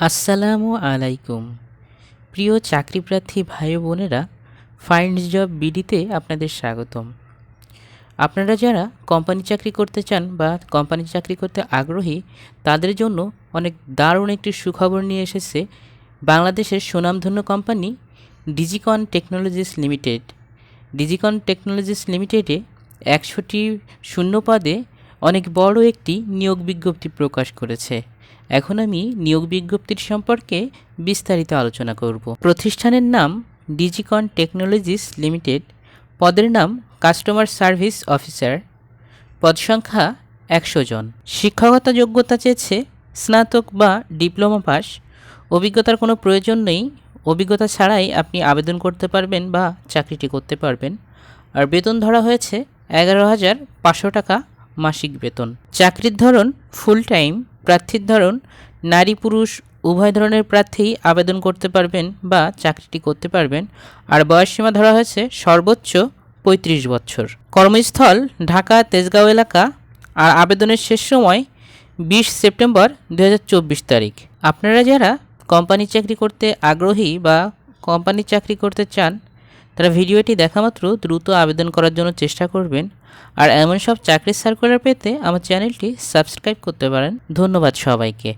আসসালামু আলাইকুম। প্রিয় চাকরিপ্রার্থী ভাই বোনেরা, ফাইন্ড জব বিডিতে আপনাদের স্বাগতম। আপনারা যারা কোম্পানি চাকরি করতে চান বা কোম্পানি চাকরি করতে আগ্রহী, তাদের জন্য অনেক দারুণ একটি সুখবর নিয়ে এসেছে বাংলাদেশের সুনামধন্য company Digicon Technologies Limited. Digicon Technologies লিমিটেডে একশোটি শূন্য পদে অনেক বড় একটি নিয়োগ বিজ্ঞপ্তি প্রকাশ করেছে। এখন আমি নিয়োগ বিজ্ঞপ্তির সম্পর্কে বিস্তারিত আলোচনা করব। প্রতিষ্ঠানের নাম ডিজিকন টেকনোলজিস লিমিটেড। পদের নাম কাস্টমার সার্ভিস অফিসার। পদ সংখ্যা একশো জন। শিক্ষাগত যোগ্যতা চেয়েছে স্নাতক বা ডিপ্লোমা পাস। অভিজ্ঞতার কোনো প্রয়োজন নেই। অভিজ্ঞতা ছাড়াই আপনি আবেদন করতে পারবেন বা চাকরিটি করতে পারবেন। আর বেতন ধরা হয়েছে এগারো হাজার পাঁচশো টাকা। মাসিক বেতন। চাকরির ধরন ফুল টাইম প্রার্থীর ধরন নারী পুরুষ, উভয় ধরনের প্রার্থী আবেদন করতে পারবেন বা চাকরিটি করতে পারবেন। আর বয়সসীমা ধরা হয়েছে সর্বোচ্চ পঁয়ত্রিশ বছর। কর্মস্থল ঢাকা, তেজগাঁও এলাকা। আর আবেদনের শেষ সময় বিশ সেপ্টেম্বর দু হাজার চব্বিশ তারিখ। আপনারা যারা কোম্পানি চাকরি করতে আগ্রহী বা কোম্পানি চাকরি করতে চান তারা ভিডিওটি দেখা মাত্র দ্রুত আবেদন করার জন্য চেষ্টা করবেন। আর এমন সব চাকরির সার্কুলার পেতে আমার চ্যানেলটি সাবস্ক্রাইব করতে পারেন। ধন্যবাদ সবাইকে।